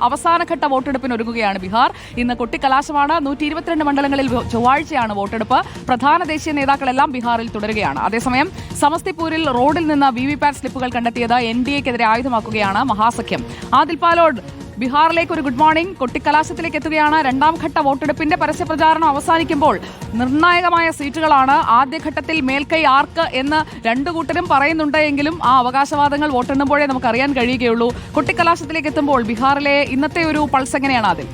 അവസാനഘട്ട വോട്ടെടുപ്പിന് ഒരുങ്ങുകയാണ് ബീഹാർ. ഇന്ന് കൊട്ടിക്കലാശമാണ്. നൂറ്റി ഇരുപത്തിരണ്ട് മണ്ഡലങ്ങളിൽ ചൊവ്വാഴ്ചയാണ് വോട്ടെടുപ്പ്. പ്രധാന ദേശീയ നേതാക്കളെല്ലാം ബീഹാറിൽ തുടരുകയാണ്. അതേസമയം സമസ്തിപൂരിൽ റോഡിൽ നിന്ന് വി വി പാറ്റ് സ്ലിപ്പുകൾ കണ്ടെത്തിയത് എൻ ഡി എക്കെതിരെ ആയുധമാക്കുകയാണ് മഹാസഖ്യം. ആദിൽ പാലോഡ് ബീഹാറിലേക്ക് ഒരു ഗുഡ് മോർണിംഗ്. കൊട്ടിക്കലാശത്തിലേക്ക് എത്തുകയാണ്. രണ്ടാം ഘട്ട വോട്ടെടുപ്പിന്റെ പരസ്യപ്രചാരണം അവസാനിക്കുമ്പോൾ നിർണായകമായ സീറ്റുകളാണ്. ആദ്യഘട്ടത്തിൽ മേൽക്കൈ ആർക്ക് എന്ന് രണ്ടു കൂട്ടരും പറയുന്നുണ്ട് എങ്കിലും ആ അവകാശവാദങ്ങൾ വോട്ടെണ്ണുമ്പോഴേ നമുക്ക് അറിയാൻ കഴിയുകയുള്ളൂ. കൊട്ടിക്കലാശത്തിലേക്ക് എത്തുമ്പോൾ ബീഹാറിലെ ഇന്നത്തെ ഒരു പൾസ് എങ്ങനെയാണ് അതിൽ?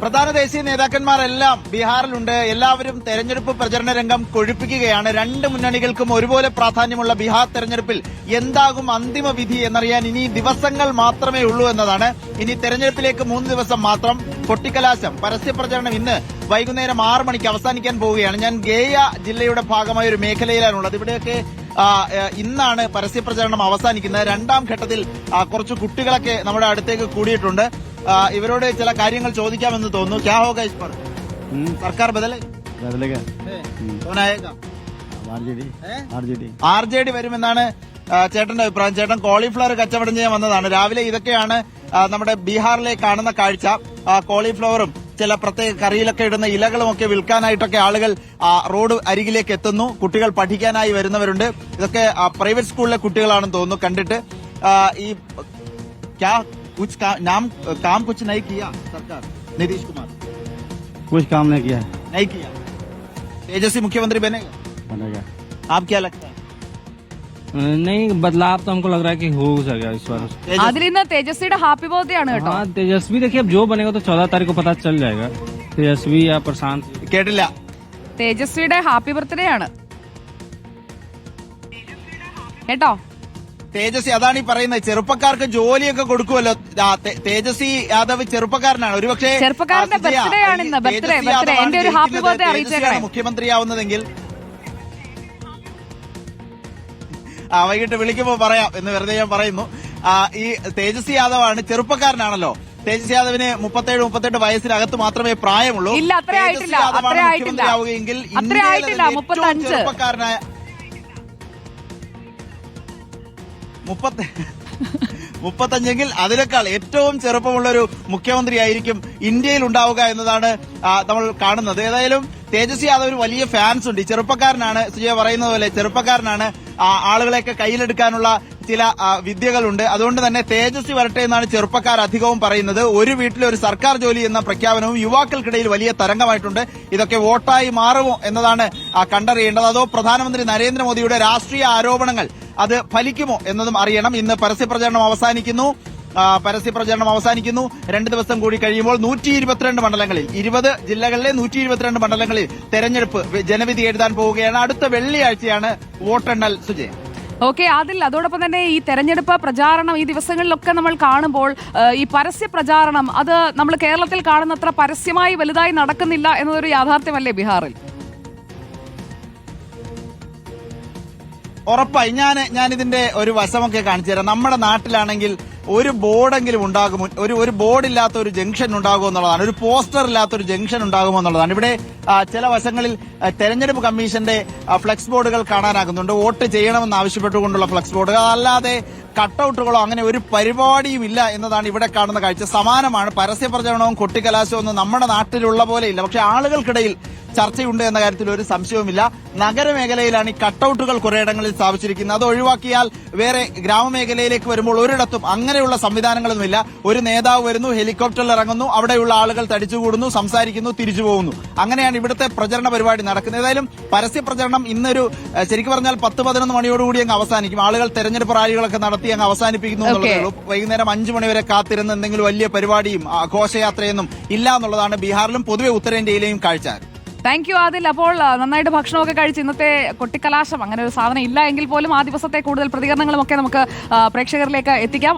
പ്രധാന ദേശീയ നേതാക്കന്മാരെല്ലാം ബീഹാറിലുണ്ട്. എല്ലാവരും തെരഞ്ഞെടുപ്പ് പ്രചരണ രംഗം കൊഴുപ്പിക്കുകയാണ്. രണ്ട് മുന്നണികൾക്കും ഒരുപോലെ പ്രാധാന്യമുള്ള ബീഹാർ തെരഞ്ഞെടുപ്പിൽ എന്താകും അന്തിമ വിധി എന്നറിയാൻ ഇനി ദിവസങ്ങൾ മാത്രമേ ഉള്ളൂ എന്നതാണ്. ഇനി തെരഞ്ഞെടുപ്പിലേക്ക് മൂന്ന് ദിവസം മാത്രം കൊട്ടിക്കലാശം പരസ്യപ്രചരണം ഇന്ന് വൈകുന്നേരം ആറ് മണിക്ക് അവസാനിക്കാൻ പോവുകയാണ്. ഞാൻ ഗേയ ജില്ലയുടെ ഭാഗമായ ഒരു മേഖലയിലാണുള്ളത്. ഇവിടെയൊക്കെ ഇന്നാണ് പരസ്യ ഇന്നാണ് പരസ്യപ്രചരണം അവസാനിക്കുന്നത്. രണ്ടാം ഘട്ടത്തിൽ കുറച്ച് കുട്ടികളൊക്കെ നമ്മുടെ അടുത്തേക്ക് കൂടിയിട്ടുണ്ട്. ഇവരോട് ചില കാര്യങ്ങൾ ചോദിക്കാമെന്ന് തോന്നുന്നു. ക്യാ ഹോ ഗൈസ് പർ സർക്കാർ ബദലേ. R J D. വരുമെന്നാണ് ചേട്ടന്റെ അഭിപ്രായം. ചേട്ടൻ കോളിഫ്ലവർ കച്ചവടം ചെയ്യാൻ വന്നതാണ്. രാവിലെ ഇതൊക്കെയാണ് നമ്മുടെ ബീഹാറിലെ കാണുന്ന കാഴ്ച. കോളിഫ്ലവറും ചില പ്രത്യേക കറിയിലൊക്കെ ഇടുന്ന ഇലകളും ഒക്കെ വിൽക്കാനായിട്ടൊക്കെ ആളുകൾ റോഡ് അരികിലേക്ക് എത്തുന്നു. കുട്ടികൾ പഠിക്കാനായി വരുന്നവരുണ്ട്. ഇതൊക്കെ പ്രൈവറ്റ് സ്കൂളിലെ കുട്ടികളാണെന്ന് തോന്നുന്നു. കണ്ടിട്ട് ഈ ക്യാ കുച്ച് കാ- നാം കാം കുച്ച് നൈ കിയ സർക്കാർ നിതീഷ് കുമാർ कुछ काम नहीं किया है നൈ കിയ तेजस्वी मुख्यमंत्री बनेगा बनेगा आप क्या लगता है नहीं बदलाव तो हमको लग रहा है कि हो सकेगा इस बार तेजस्वी- അതിൽ ഇന്ന് തേജസ്വിയുടെ ഹാപ്പി ബർത്ത്ഡേ ആണ് കേട്ടോ हाँ तेजस्वी देखिए अब जो बनेगा तो चौदह तारीख को पता चल जाएगा तेजस्वी या प्रशांत കേട്ടില്ല തേജസ്വിയുടെ ഹാപ്പി ബർത്ത്ഡേ ആണ് കേട്ടോ തേജസ്വി അതാണ് ഈ പറയുന്നത്. ചെറുപ്പക്കാർക്ക് ജോലിയൊക്കെ കൊടുക്കുമല്ലോ. തേജസ്വി യാദവ് ചെറുപ്പക്കാരനാണ്. ഒരുപക്ഷെ മുഖ്യമന്ത്രിയാവുന്നതെങ്കിൽ. ആ വൈകിട്ട് വിളിക്കുമ്പോ പറയാം എന്ന് വെറുതെ ഞാൻ പറയുന്നു. ഈ തേജസ്വി യാദവാണ് ചെറുപ്പക്കാരനാണല്ലോ. തേജസ്വി യാദവിന് മുപ്പത്തേഴ് മുപ്പത്തെട്ട് വയസ്സിനകത്ത് മാത്രമേ പ്രായമുള്ളൂ. ആയിട്ടില്ല, യാദവാണ്. മുഖ്യമന്ത്രിയാവുകയെങ്കിൽ ഇന്ത്യയിലെ. ചെറുപ്പക്കാരനായ മുപ്പത്തി മുപ്പത്തഞ്ചെങ്കിൽ അതിനേക്കാൾ ഏറ്റവും ചെറുപ്പമുള്ള ഒരു മുഖ്യമന്ത്രിയായിരിക്കും ഇന്ത്യയിൽ ഉണ്ടാവുക എന്നതാണ് നമ്മൾ കാണുന്നത്. ഏതായാലും തേജസ്വി യാദവ് ഒരു വലിയ ഫാൻസ് ഉണ്ട്. ചെറുപ്പക്കാരനാണ് സുജയ പറയുന്നത് പോലെ ചെറുപ്പക്കാരനാണ് ആളുകളെയൊക്കെ കയ്യിലെടുക്കാനുള്ള ചില വിദ്യകളുണ്ട്. അതുകൊണ്ട് തന്നെ തേജസ്വി വരട്ടെ എന്നാണ് ചെറുപ്പക്കാർ അധികവും പറയുന്നത്. ഒരു വീട്ടിലെ ഒരു സർക്കാർ ജോലി എന്ന പ്രഖ്യാപനവും യുവാക്കൾക്കിടയിൽ വലിയ തരംഗമായിട്ടുണ്ട്. ഇതൊക്കെ വോട്ടായി മാറുമോ എന്നതാണ് കണ്ടറിയേണ്ടത്. അതോ പ്രധാനമന്ത്രി നരേന്ദ്രമോദിയുടെ രാഷ്ട്രീയ ആരോപണങ്ങൾ അത് ഫലിക്കുമോ എന്നതും അറിയണം. ഇന്ന് പരസ്യപ്രചരണം അവസാനിക്കുന്നു. പരസ്യപ്രചരണം അവസാനിക്കുന്നു. രണ്ട് ദിവസം കൂടി കഴിയുമ്പോൾ നൂറ്റി ഇരുപത്തിരണ്ട് മണ്ഡലങ്ങളിൽ ഇരുപത് ജില്ലകളിലെ നൂറ്റി ഇരുപത്തിരണ്ട് മണ്ഡലങ്ങളിൽ തെരഞ്ഞെടുപ്പ് ജനവിധി എഴുതാൻ പോവുകയാണ്. അടുത്ത വെള്ളിയാഴ്ചയാണ് വോട്ടെണ്ണൽ സുജയൻ. ഓക്കെ അതിൽ അതോടൊപ്പം തന്നെ ഈ തെരഞ്ഞെടുപ്പ് പ്രചാരണം ഈ ദിവസങ്ങളിലൊക്കെ നമ്മൾ കാണുമ്പോൾ ഈ പരസ്യ പ്രചാരണം അത് നമ്മൾ കേരളത്തിൽ കാണുന്നത്ര പരസ്യമായി വലുതായി നടക്കുന്നില്ല എന്നതൊരു യാഥാർത്ഥ്യമല്ലേ ബീഹാറിൽ? ഉറപ്പായി. ഞാൻ ഇതിന്റെ ഒരു വശമൊക്കെ കാണിച്ചു തരാം. നമ്മുടെ നാട്ടിലാണെങ്കിൽ ഒരു ബോർഡെങ്കിലും ഉണ്ടാകും. ഒരു ഒരു ബോർഡില്ലാത്ത ഒരു ജംഗ്ഷൻ ഉണ്ടാകുമോ എന്നുള്ളതാണ്. ഒരു പോസ്റ്റർ ഇല്ലാത്ത ഒരു ജംഗ്ഷൻ ഉണ്ടാകുമോ എന്നുള്ളതാണ്. ഇവിടെ ചില വശങ്ങളിൽ തെരഞ്ഞെടുപ്പ് കമ്മീഷന്റെ ഫ്ലെക്സ് ബോർഡുകൾ കാണാനാകുന്നുണ്ട്. വോട്ട് ചെയ്യണമെന്ന് ആവശ്യപ്പെട്ടുകൊണ്ടുള്ള ഫ്ലെക്സ് ബോർഡുകൾ. അതല്ലാതെ കട്ടൌട്ടുകളോ അങ്ങനെ ഒരു പരിപാടിയും ഇല്ല എന്നതാണ് ഇവിടെ കാണുന്ന കാഴ്ച. സമാനമാണ്. പരസ്യ പ്രചരണവും കൊട്ടിക്കലാശവും ഒന്നും നമ്മുടെ നാട്ടിലുള്ള പോലെ ഇല്ല. പക്ഷെ ആളുകൾക്കിടയിൽ ചർച്ചയുണ്ട് എന്ന കാര്യത്തിൽ ഒരു സംശയവുമില്ല. നഗരമേഖലയിലാണ് ഈ കട്ടൌട്ടുകൾ കുറേയിടങ്ങളിൽ സ്ഥാപിച്ചിരിക്കുന്നത്. അത് ഒഴിവാക്കിയാൽ വേറെ ഗ്രാമമേഖലയിലേക്ക് വരുമ്പോൾ ഒരിടത്തും അങ്ങനെയുള്ള സംവിധാനങ്ങളൊന്നുമില്ല. ഒരു നേതാവ് വരുന്നു ഹെലികോപ്റ്ററിൽ ഇറങ്ങുന്നു അവിടെയുള്ള ആളുകൾ തടിച്ചുകൂടുന്നു സംസാരിക്കുന്നു തിരിച്ചു പോകുന്നു. അങ്ങനെയാണ് ഇവിടുത്തെ പ്രചരണ പരിപാടി നടക്കുന്നത്. ഏതായാലും പരസ്യ പ്രചരണം ഇന്നൊരു ശരിക്കും പറഞ്ഞാൽ പത്ത് പതിനൊന്ന് മണിയോടുകൂടി അങ്ങ് അവസാനിക്കും. ആളുകൾ തെരഞ്ഞെടുപ്പ് റാലികളൊക്കെ നടത്തി അങ്ങ് അവസാനിപ്പിക്കുന്നു എന്നുള്ളതേ Okay. ഉള്ളൂ. വൈകുന്നേരം അഞ്ചു മണിവരെ കാത്തിരുന്ന് എന്തെങ്കിലും വലിയ പരിപാടിയും ആഘോഷയാത്രയൊന്നും ഘോഷയാത്രയൊന്നും ഇല്ല എന്നുള്ളതാണ് ബീഹാറിലും പൊതുവെ ഉത്തരേന്ത്യയിലെയും കാഴ്ച. Thank you Adil. അപ്പോൾ നന്നായിട്ട് ഭക്ഷണമൊക്കെ കഴിച്ച് ഇന്നത്തെ കൊട്ടിക്കലാശം അങ്ങനെ ഒരു സാധനം ഇല്ല എങ്കിൽ പോലും ആ ദിവസത്തെ കൂടുതൽ പ്രതികരണങ്ങളും ഒക്കെ നമുക്ക് പ്രേക്ഷകരിലേക്ക് എത്തിക്കാം.